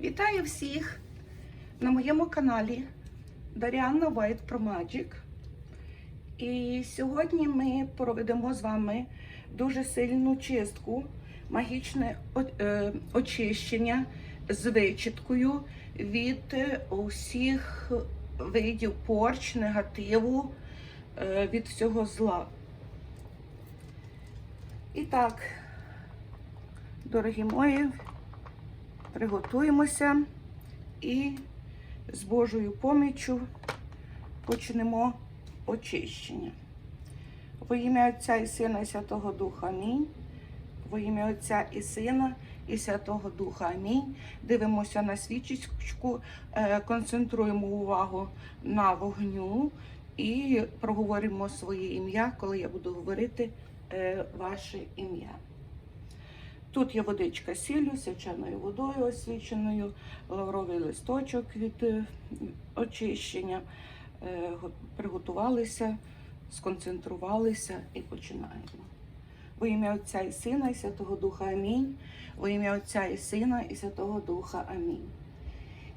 Вітаю всіх на моєму каналі Даріанна White Pro Magic. І сьогодні ми проведемо з вами дуже сильну чистку, магічне е, очищення з вичіткою від е, усіх видів порч, негативу, е, від всього зла. І так, дорогі мої, приготуємося і з Божою поміччю почнемо очищення. Во ім'я Отця і Сина і Святого Духа Амінь. Во ім'я Отця і Сина і Святого Духа Амінь. Дивимося на свічечку, е, концентруємо увагу на вогню і проговоримо своє ім'я, коли я буду говорити е, ваше ім'я. Тут є водичка сіллю, свяченою водою освіченою, лавровий листочок від е, очищення. Е, Приготувалися, сконцентрувалися і починаємо. Во ім'я Отця і Сина і Святого Духа Амінь. Во ім'я Отця і Сина і Святого Духа Амінь.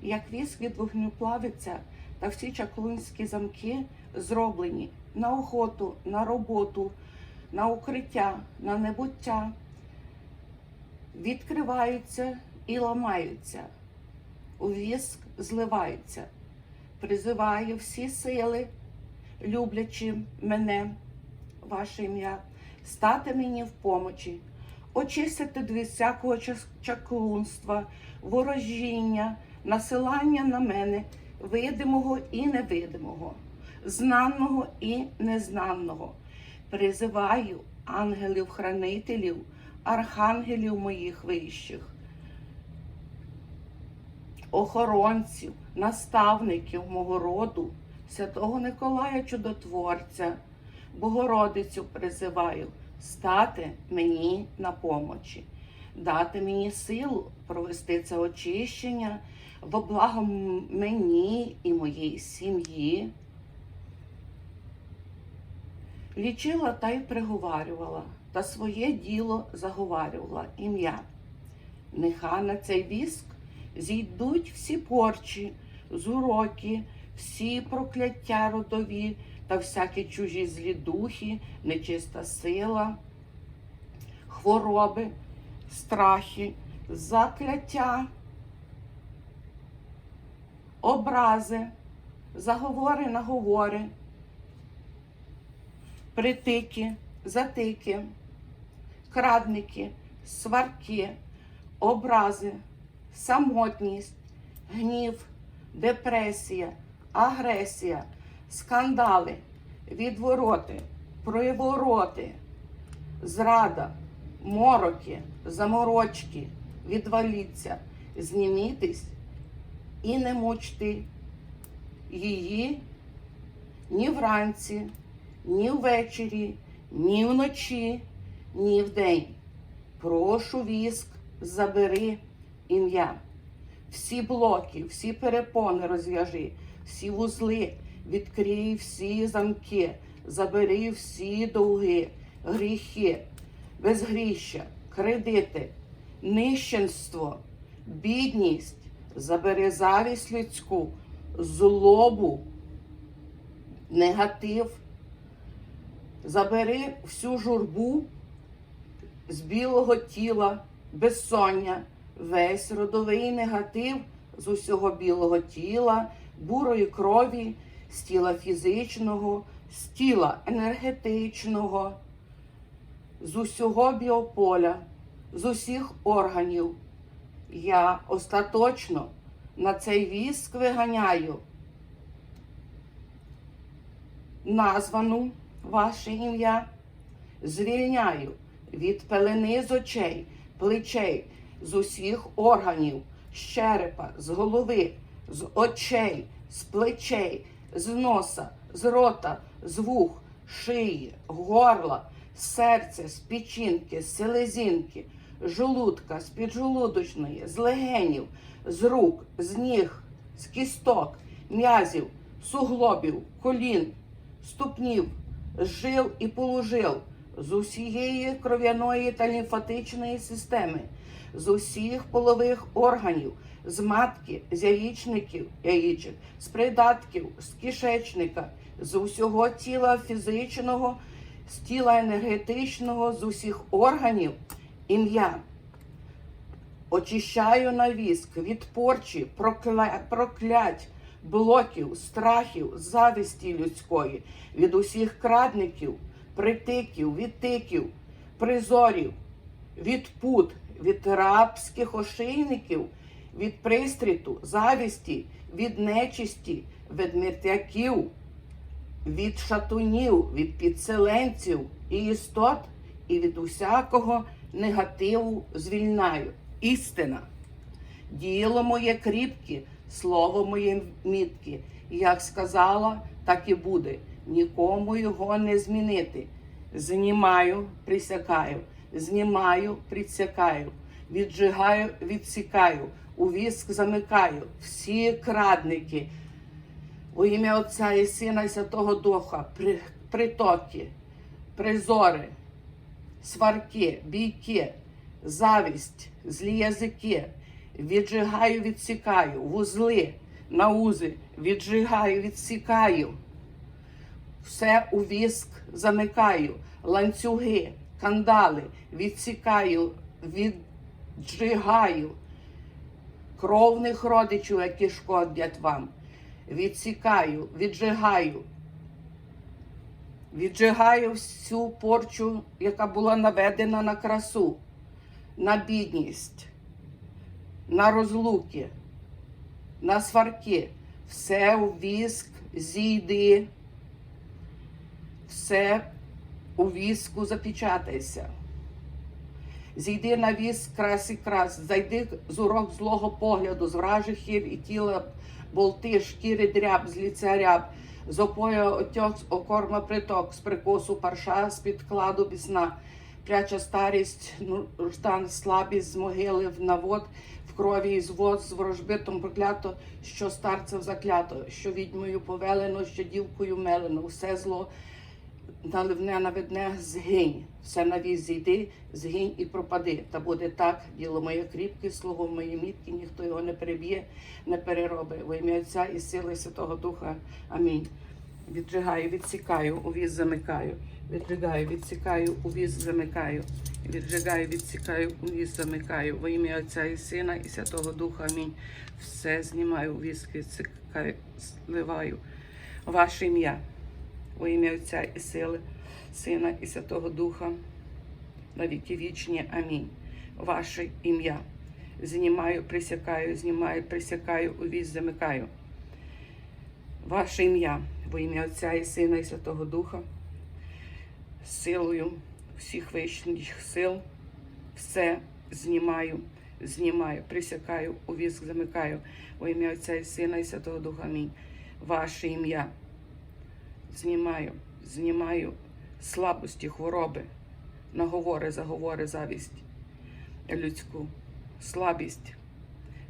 Як віск від вогню плавиться, та всі чаклунські замки зроблені на охоту, на роботу, на укриття, на небуття, відкриваються і ламаються, у віск зливаються, призиваю всі сили, люблячи мене, ваше ім'я, стати мені в помочі, очистити від всякого чаклунства, ворожіння, насилання на мене, видимого і невидимого, знаного і незнаного. Призиваю ангелів-хранителів, архангелів моїх вищих, охоронців, наставників мого роду, святого Николая Чудотворця, Богородицю призиваю стати мені на помочі, дати мені силу провести це очищення во благо мені і моїй сім'ї. Лічила та й приговарювала, та своє діло заговарювала ім'я. Нехай на цей віск зійдуть всі порчі, зуроки, всі прокляття родові та всякі чужі злі духи, нечиста сила, хвороби, страхи, закляття, образи, заговори, наговори, притики, затики, крадники, сварки, образи, самотність, гнів, депресія, агресія, скандали, відвороти, привороти, зрада, мороки, заморочки, відваліться, знімітись і не мучти її ні вранці, ні ввечері, ні вночі, ні вдень. Прошу віск, забери ім'я. Всі блоки, всі перепони розв'яжи, всі вузли, відкрий всі замки, забери всі довги, гріхи, безгріща, кредити, нищенство, бідність, забери завість людську, злобу, негатив, забери всю журбу з білого тіла, безсоння, весь родовий негатив з усього білого тіла, бурої крові, з тіла фізичного, з тіла енергетичного, з усього біополя, з усіх органів. Я остаточно на цей віск виганяю. Названу ваше ім'я, звільняю від пелени з очей, плечей, з усіх органів, з черепа, з голови, з очей, з плечей, з носа, з рота, з вух, шиї, горла, серця, з печінки, з селезінки, желудка, з піджелудочної, з легенів, з рук, з ніг, з кісток, м'язів, суглобів, колін, ступнів, з жил і полужил, з усієї кров'яної та лімфатичної системи, з усіх полових органів, з матки, з яєчників, яєчок, з придатків, з кишечника, з усього тіла фізичного, з тіла енергетичного, з усіх органів ім'я. Очищаю на віск від порчі, прокля... проклять, блоків, страхів, зависті людської, від усіх крадників, притиків, відтиків, призорів, від пут, від рабських ошейників, від пристріту, завісті, від нечисті, від мертяків, від шатунів, від підселенців і істот, і від усякого негативу звільнаю. Істина. Діло моє кріпке, слово моє мітке. Як сказала, так і буде. Нікому його не змінити. Знімаю, присякаю, знімаю, присякаю, віджигаю, відсікаю, у віск замикаю. Всі крадники. У ім'я Отця і Сина і Святого Духа, при, притоки, призори, сварки, бійки, завість, злі язики, віджигаю, відсікаю, вузли, наузи, віджигаю, відсікаю. Все у віск замикаю, ланцюги, кандали, відсікаю, віджигаю кровних родичів, які шкодять вам. Відсікаю, віджигаю. Віджигаю всю порчу, яка була наведена на красу, на бідність, на розлуки, на сварки. Все у віск зійди, все у віску запечатайся. Зійди на віск крас і крас, зайди з урок злого погляду, з вражихів і тіла болти, шкіри дряб, з ліця ряб, з опоя отьок, окорма приток, з прикосу парша, з підкладу бісна, пряча старість, штан, слабість з могили в навод, в крові і звод, з ворожбитом проклято, що старцем заклято, що відьмою повелено, що дівкою мелено, все зло наливне наведне згинь, все навіс зійди, згинь і пропади. Та буде так, діло моє кріпке, слово моє мітки, ніхто його не переб'є, не переробить. Во ім'я Отця і сили Святого Духа. Амінь. Віджигаю, відсікаю, увіз замикаю. Віджигаю, відсікаю, увіз замикаю. Віджигаю, відсікаю, увіз замикаю. Во ім'я Отця і Сина, і Святого Духа. Амінь. Все знімаю, увіз, відсікаю, зливаю. Ваше ім'я. У ім'я Отця і сили, Сина і Святого Духа, на віки вічні. Амінь. Ваше ім'я. Знімаю, присякаю, знімаю, присякаю, увіз, замикаю. Ваше ім'я, во ім'я Отця і Сина і Святого Духа, силою всіх вищих сил, все знімаю, знімаю, присякаю, увіз, замикаю. Во ім'я Отця і Сина і Святого Духа. Амінь. Ваше ім'я знімаю, знімаю слабості, хвороби, наговори, заговори, завість людську, слабість,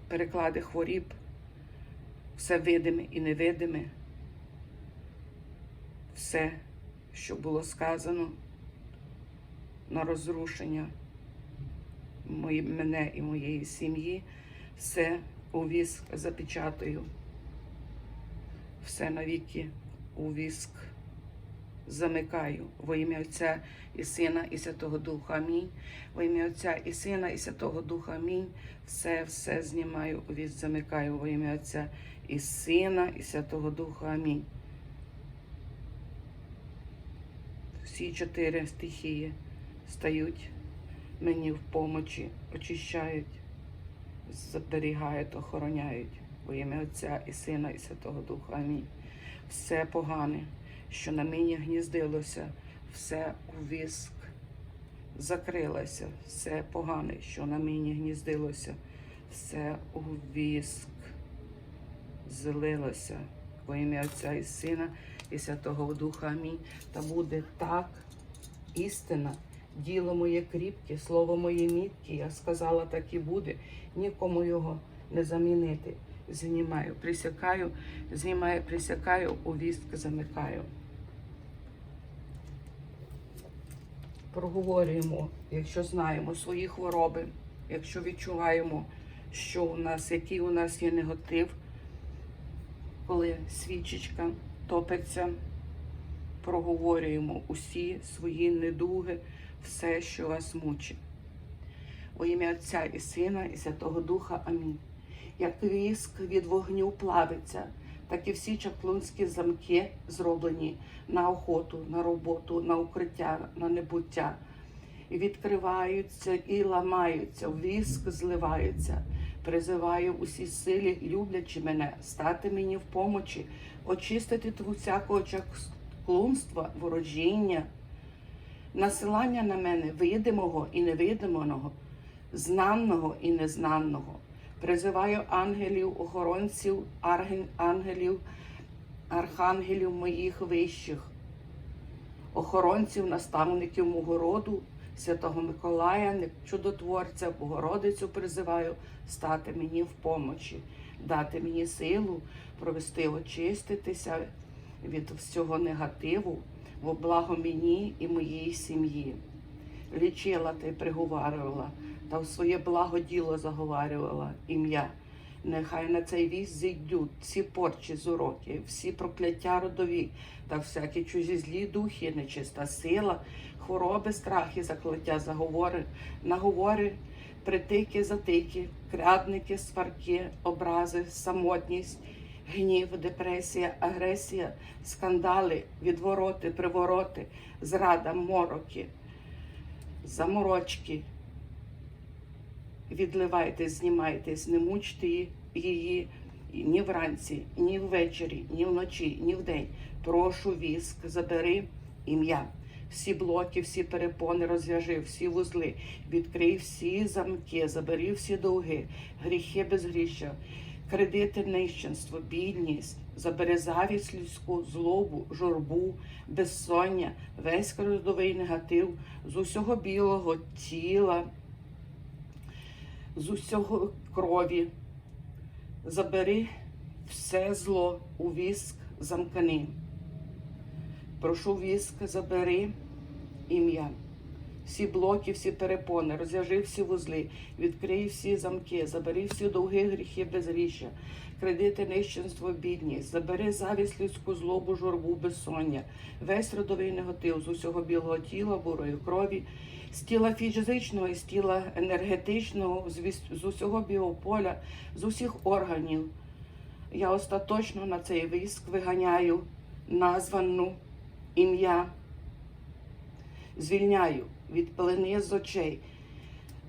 переклади хворіб, все видиме і невидиме, все, що було сказано на розрушення мене і моєї сім'ї, все у віск запечатаю, все навіки у віск замикаю во ім'я Отця і Сина, і Святого Духа. Амінь. Во ім'я Отця і Сина, і Святого Духа. Амінь. Все, все знімаю, у віск замикаю во ім'я Отця і Сина, і Святого Духа. Амінь. Всі чотири стихії стають мені в помочі, очищають, зберігають, охороняють во ім'я Отця і Сина, і Святого Духа. Амінь все погане, що на мені гніздилося, все у віск закрилося, все погане, що на мені гніздилося, все у віск злилося. Во ім'я Отця і Сина і Святого Духа. Амінь. Та буде так істина. Діло моє кріпке, слово моє мітке, я сказала, так і буде. Нікому його не замінити знімаю, присякаю, знімаю, присякаю, у вістк замикаю. Проговорюємо, якщо знаємо свої хвороби, Якщо відчуваємо, що у нас, який у нас є негатив, коли свічечка топиться, проговорюємо усі свої недуги, все, що вас мучить. У ім'я Отця і Сина, і Святого Духа. Амінь. Як віск від вогню плавиться, так і всі чаклунські замки зроблені на охоту, на роботу, на укриття, на небуття. Відкриваються і ламаються, віск зливаються. Призиваю усі силі, люблячи мене, стати мені в помочі, очистити всякого чаклунства, ворожіння, насилання на мене видимого і невидимого, знаного і незнаного. Призиваю ангелів, охоронців, ангелів, архангелів моїх вищих, охоронців, наставників мого роду, Святого Миколая, чудотворця, Богородицю призиваю стати мені в помочі, дати мені силу, провести, очиститися від всього негативу во благо мені і моїй сім'ї. Лічила й приговарювала, та в своє благо діло заговарювала ім'я. Нехай на цей віз зійдуть всі порчі з уроків, всі прокляття родові та всякі чужі злі духи, нечиста сила, хвороби, страхи, закляття, заговори, наговори, притики, затики, крядники, сварки, образи, самотність, гнів, депресія, агресія, скандали, відвороти, привороти, зрада, мороки, заморочки. Відливайте, знімайтесь, не мучте її- ні вранці, ні ввечері, ні вночі, ні вдень. Прошу віск, забери ім'я. Всі блоки, всі перепони розв'яжи, всі вузли, відкрий всі замки, забери всі довги, гріхи безгріща, кредити нищенство, бідність, забери завість людську, злобу, журбу, безсоння, весь родовий негатив з усього білого тіла, з усього крові. Забери все зло у віск замкни. Прошу віск, забери ім'я. Всі блоки, всі перепони, розв'яжи всі вузли, відкрий всі замки, забери всі довги гріхи безгріща, кредити, нищенство, бідність, забери завість людську злобу, журбу, безсоння, весь родовий негатив з усього білого тіла, бурої крові, з тіла фізичного і з тіла енергетичного, з усього біополя, з усіх органів. Я остаточно на цей віск виганяю названу ім'я. Звільняю від пелени з очей,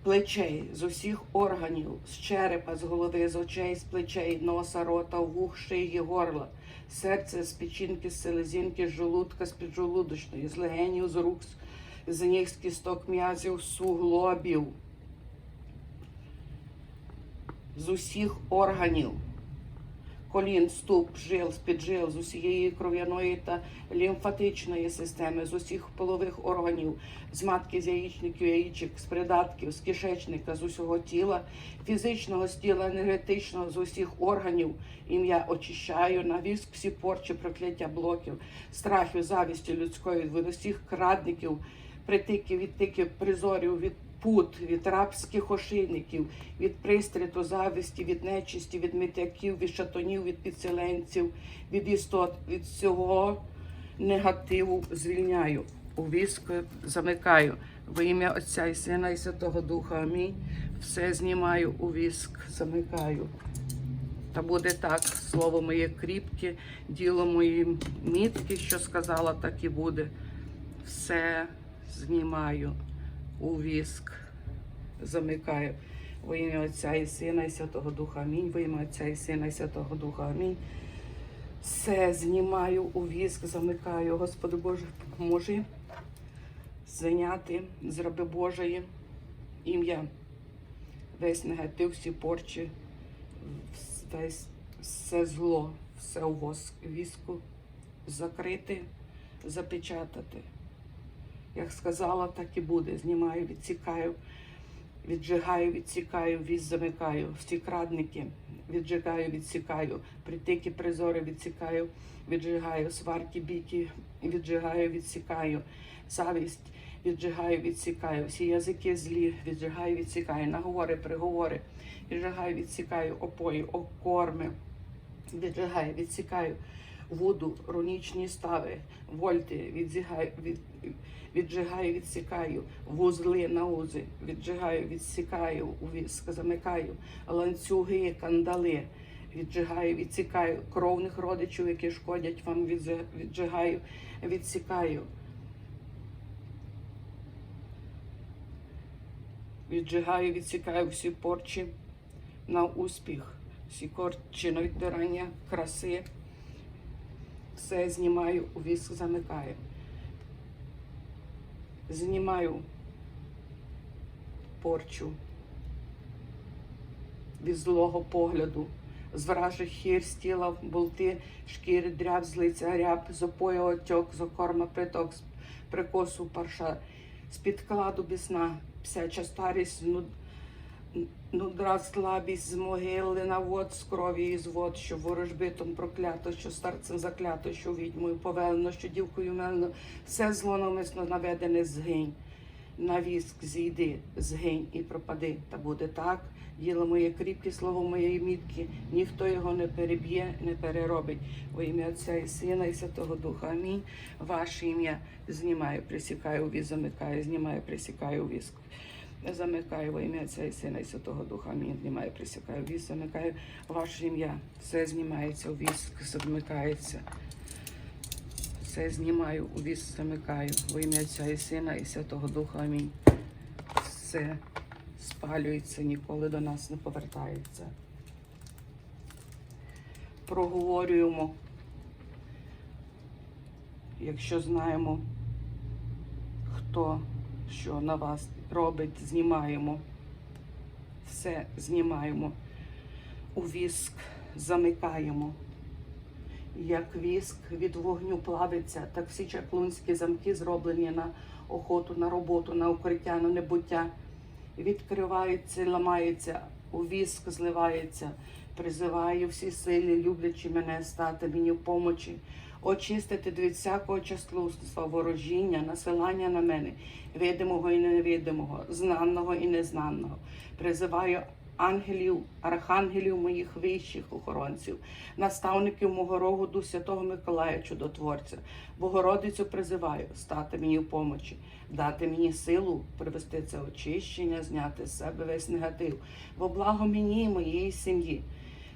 плечей, з усіх органів, з черепа, з голови, з очей, з плечей, носа, рота, вух, шиї, горла, серце, з печінки, з селезінки, з желудка, з піджолудочної, з легенів, з рук, з ніг, з кісток м'язів, з суглобів, з усіх органів колін, ступ, жил, з-під з усієї кров'яної та лімфатичної системи, з усіх полових органів, з матки, з яєчників, яєчок, з придатків, з кишечника, з усього тіла, фізичного з тіла, енергетичного, з усіх органів. Ім'я очищаю, на віск всі порчі, прокляття блоків, страхів, завісті людської, від усіх крадників, притиків, відтиків, призорів, від пут, від рабських ошейників, від пристріту, зависті, від нечисті, від митяків, від шатунів, від підселенців, від істот, від всього негативу звільняю. У віск замикаю. Во ім'я Отця і Сина і Святого Духа. Амінь. Все знімаю у віск, замикаю. Та буде так, слово моє кріпке, діло мої мітки, що сказала, так і буде. Все знімаю у віск, замикаю. Во ім'я Отця і Сина і Святого Духа. Амінь. Во ім'я Отця і Сина і Святого Духа. Амінь. Все знімаю у віск, замикаю. Господи Боже, поможи зайняти з раби Божої ім'я. Весь негатив, всі порчі, весь, все зло, все у воск, віску закрити, запечатати. Як сказала, так і буде. Знімаю, відсікаю, віджигаю, відсікаю, віз замикаю, всі крадники, віджигаю, відсікаю, притики, призори відсікаю, віджигаю, сварки, біки, віджигаю, відсікаю, завість, віджигаю, відсікаю. Всі язики злі, віджигаю, відсікаю. Наговори, приговори, віджигаю, відсікаю опої, окорми. Віджигаю, відсікаю воду, рунічні стави, вольти, відзігаю, від, віджигаю, відсікаю, вузли на узи, віджигаю, відсікаю, у віск, замикаю, ланцюги, кандали, віджигаю, відсікаю, кровних родичів, які шкодять вам, віджигаю, відсікаю. Віджигаю, відсікаю всі порчі на успіх, всі корчі на відбирання краси. Все знімаю, у віск замикаю. Знімаю порчу від злого погляду, з вражих хір, з тіла, болти, шкіри, дряб, з лиця, ряб, з опоя отьок, з окорма приток, з прикосу парша, з підкладу бісна, псяча старість, нуд, нудра, слабість, з могили на вод, з крові і з вод, що ворожбитом проклято, що старцем заклято, що відьмою повелено, що дівкою мелено, все зло навмисно наведене згинь. На віск зійди, згинь і пропади. Та буде так. Діло моє кріпке, слово моєї мітки, ніхто його не переб'є, не переробить. Во ім'я Отця і Сина, і Святого Духа. Амінь. Ваше ім'я знімаю, присікаю віз, замикаю, знімаю, присікаю віск. Замикаю во ім'я Отця і Сина, і Святого Духа. Амінь. Знімаю, присікаю віз, замикаю. Ваше ім'я. Все знімається у віск, замикається. Все знімаю, у віз замикаю. Во ім'я Отця і Сина і Святого Духа. Амінь. Все спалюється, ніколи до нас не повертається. Проговорюємо, якщо знаємо, хто що на вас робить, знімаємо. Все знімаємо. У віск замикаємо. Як віск від вогню плавиться, так всі чаклунські замки зроблені на охоту, на роботу, на укриття, на небуття. Відкриваються, ламаються, у віск зливається. Призиваю всі силі, люблячи мене, стати мені в помочі, очистити від всякого частлуства, ворожіння, насилання на мене, видимого і невидимого, знаного і незнаного. Призиваю ангелів, архангелів моїх вищих охоронців, наставників мого рогоду Святого Миколая Чудотворця, Богородицю призиваю стати мені в помочі, дати мені силу привести це очищення, зняти з себе весь негатив, во благо мені і моєї сім'ї.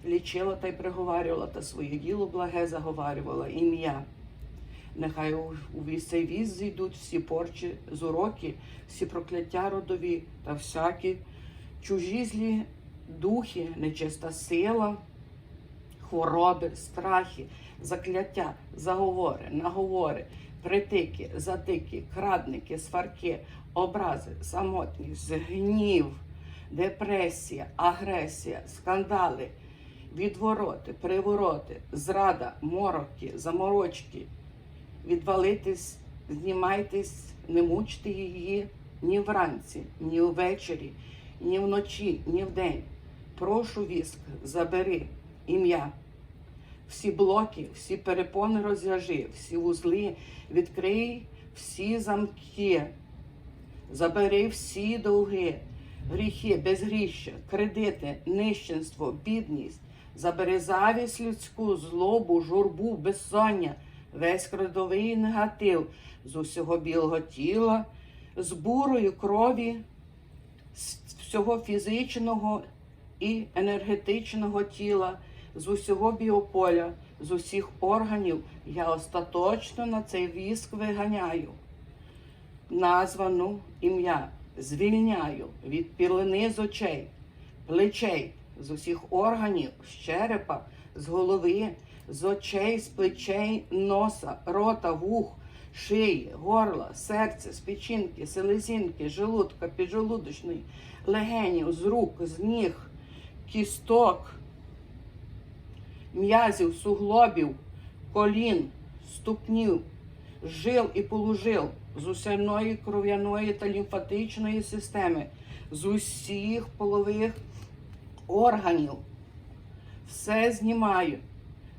Лічила та й приговарювала, та своє діло благе заговарювала ім'я. Нехай у, цей віз зійдуть всі порчі з уроки, всі прокляття родові та всякі чужі злі духи, нечиста сила, хвороби, страхи, закляття, заговори, наговори, притики, затики, крадники, сварки, образи, самотність, гнів, депресія, агресія, скандали, відвороти, привороти, зрада, мороки, заморочки, відвалитись, знімайтесь, не мучте її ні вранці, ні ввечері, ні вночі, ні вдень. Прошу віск, забери ім'я. Всі блоки, всі перепони розв'яжи, всі вузли, відкрий всі замки, забери всі довги, гріхи, безгріща, кредити, нищенство, бідність, забери завість людську, злобу, журбу, безсоння, весь кредовий негатив з усього білого тіла, з бурою крові, з всього фізичного і енергетичного тіла, з усього біополя, з усіх органів я остаточно на цей віск виганяю. Названу ім'я звільняю від пілини з очей, плечей, з усіх органів, з черепа, з голови, з очей, з плечей, носа, рота, вух, шиї, горла, серця, з печінки, селезінки, желудка, піджелудочної, легенів, з рук, з ніг, кісток, м'язів, суглобів, колін, ступнів, жил і полужил, з усяної кров'яної та лімфатичної системи, з усіх полових органів. Все знімаю,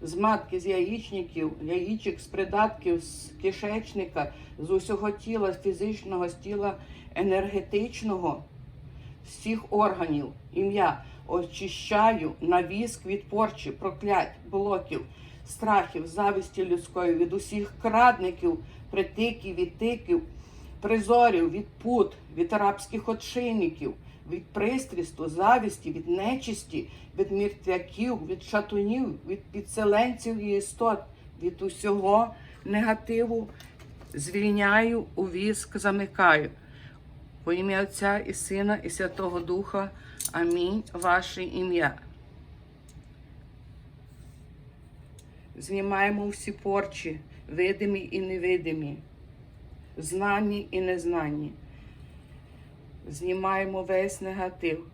з матки, з яєчників, яєчок, з придатків, з кишечника, з усього тіла, з фізичного, з тіла енергетичного, всіх органів. Ім'я очищаю на віск від порчі, проклять, блоків, страхів, зависті людської, від усіх крадників, притиків, відтиків, призорів, від пут, від арабських отшийників, від пристрісту, завісті, від нечисті, від мертвяків, від шатунів, від підселенців і істот, від усього негативу звільняю у віск, замикаю. Во ім'я Отця і Сина, і Святого Духа. Амінь. Ваше ім'я. Знімаємо всі порчі, видимі і невидимі, знані і незнані. Знімаємо весь негатив,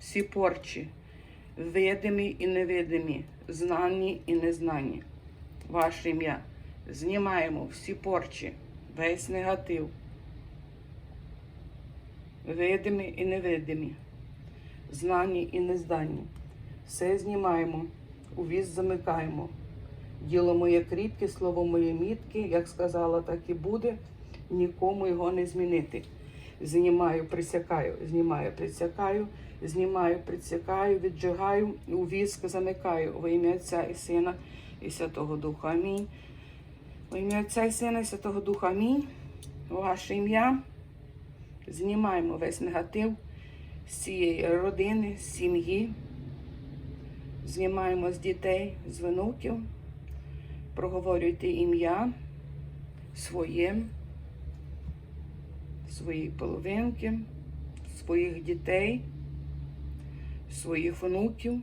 всі порчі, видимі і невидимі, знані і незнані. Ваше ім'я. Знімаємо всі порчі, весь негатив, видимі і невидимі, знані і нездані. Все знімаємо, увіз замикаємо. Діло моє кріпке, слово моє мітке, як сказала, так і буде, нікому його не змінити. Знімаю, присякаю, знімаю, присякаю, знімаю, присякаю, віджигаю, у віск замикаю во ім'я Отця і Сина і Святого Духа. Амінь. Во ім'я Отця і Сина і Святого Духа. Амінь. Ваше ім'я. Знімаємо весь негатив з цієї родини, з сім'ї. Знімаємо з дітей, з внуків. Проговорюйте ім'я своє, своєї половинки, своїх дітей, своїх внуків,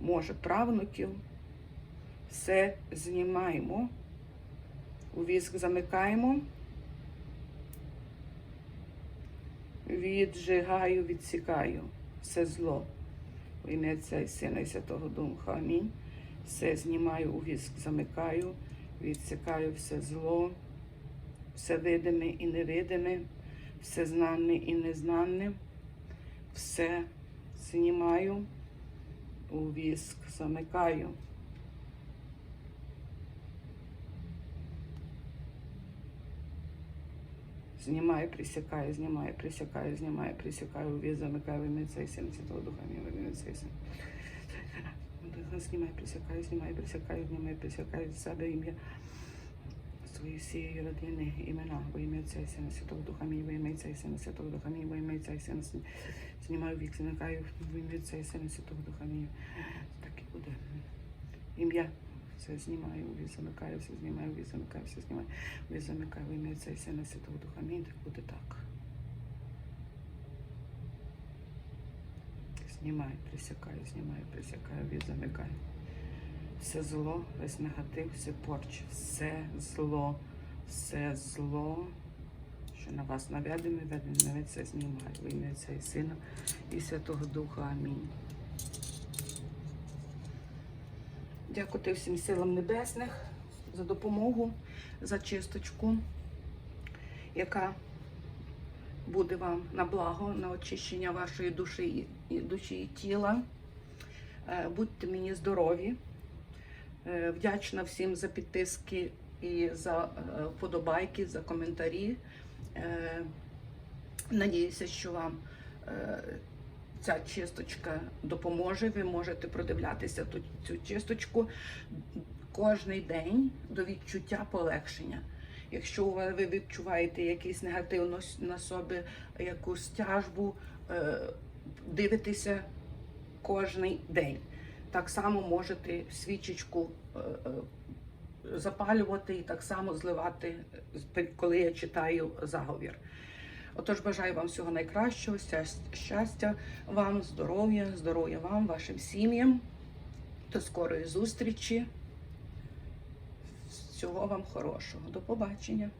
може, правнуків. Все знімаємо, у віск замикаємо, віджигаю, відсікаю все зло. В ім'я Сина і Святого Духа. Амінь. Все знімаю у віск, замикаю, відсікаю все зло, все видиме і невидиме, все знане і незнане, все знімаю, у віск, замикаю. Знімаю, присякаю, знімаю, присякаю, знімаю, присякаю, у віз, замикаю, вимиться і син Святого Духа, мій вимиться і син. Знімаю, присякаю, знімаю, присякаю, знімаю, присякаю з себе ім'я своєї всієї родини, імена, во ім'я Отця і Сина Святого Духа, мій во ім'я Отця і Сина Святого Духа, мій во ім'я Отця і Сина Син- знімаю вік, замикаю, во ім'я Отця і Сина Святого Духа, мій. Так і буде. Ім'я. Все знімаю, віз, замикаю, все знімаю, віз, замикаю, все знімаю, віз, замикаю, во ім'я Отця і Сина Святого Духа, мій. Так буде так. Знімаю, присякаю, знімаю, присякаю, від замикаю. Все зло, весь негатив, все порч, все зло, все зло, що на вас наведене, ведене, все знімаю. В ім'я Отця і Сина і Святого Духа. Амінь. Дякувати всім силам небесних за допомогу, за чисточку, яка буде вам на благо, на очищення вашої душі душі і тіла. Е, Будьте мені здорові. Е, Вдячна всім за підписки і за е, вподобайки, за коментарі. Е, Надіюся, що вам ця чисточка допоможе. Ви можете продивлятися цю чисточку кожний день до відчуття полегшення. Якщо ви відчуваєте якийсь негатив на собі, якусь тяжбу, дивитеся кожний день. Так само можете свічечку е, е, запалювати і так само зливати, коли я читаю заговір. Отож, бажаю вам всього найкращого, щастя вам, здоров'я, здоров'я вам, вашим сім'ям. До скорої зустрічі. Всього вам хорошого. До побачення.